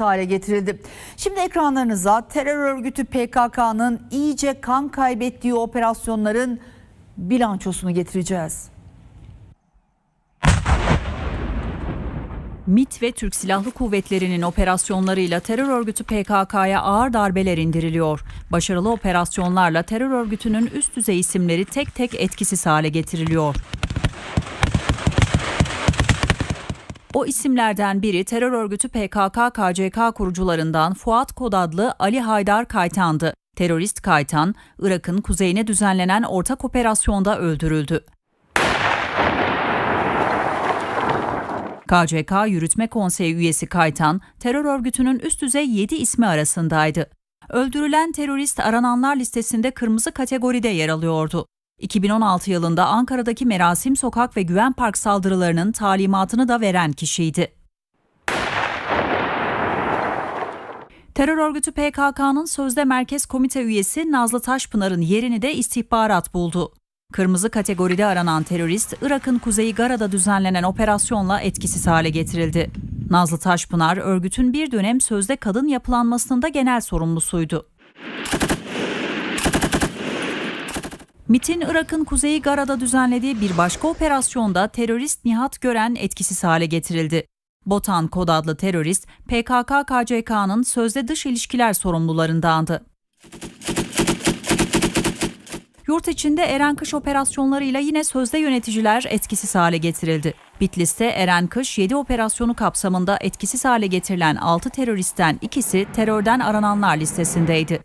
hale getirildi. Şimdi ekranlarınıza terör örgütü PKK'nın iyice kan kaybettiği operasyonların bilançosunu getireceğiz. MİT ve Türk Silahlı Kuvvetleri'nin operasyonlarıyla terör örgütü PKK'ya ağır darbeler indiriliyor. Başarılı operasyonlarla terör örgütünün üst düzey isimleri tek tek etkisiz hale getiriliyor. O isimlerden biri terör örgütü PKK-KCK kurucularından Fuat Kod adlı Ali Haydar Kaytan'dı. Terörist Kaytan, Irak'ın kuzeyine düzenlenen ortak operasyonda öldürüldü. KCK Yürütme Konseyi üyesi Kaytan, terör örgütünün üst düzey 7 ismi arasındaydı. Öldürülen terörist arananlar listesinde kırmızı kategoride yer alıyordu. 2016 yılında Ankara'daki Merasim Sokak ve Güven Park saldırılarının talimatını da veren kişiydi. Terör örgütü PKK'nın sözde merkez komite üyesi Nazlı Taşpınar'ın yerini de istihbarat buldu. Kırmızı kategoride aranan terörist, Irak'ın kuzeyi Gara'da düzenlenen operasyonla etkisiz hale getirildi. Nazlı Taşpınar, örgütün bir dönem sözde kadın yapılanmasının da genel sorumlusuydu. MIT'in Irak'ın kuzeyi Gara'da düzenlediği bir başka operasyonda terörist Nihat Gören etkisiz hale getirildi. Botan Kod adlı terörist, PKK-KCK'nın sözde dış ilişkiler sorumlularındandı. Yurt içinde Eren Kış operasyonlarıyla yine sözde yöneticiler etkisiz hale getirildi. Bitlis'te Eren Kış 7 operasyonu kapsamında etkisiz hale getirilen 6 teröristten ikisi terörden arananlar listesindeydi.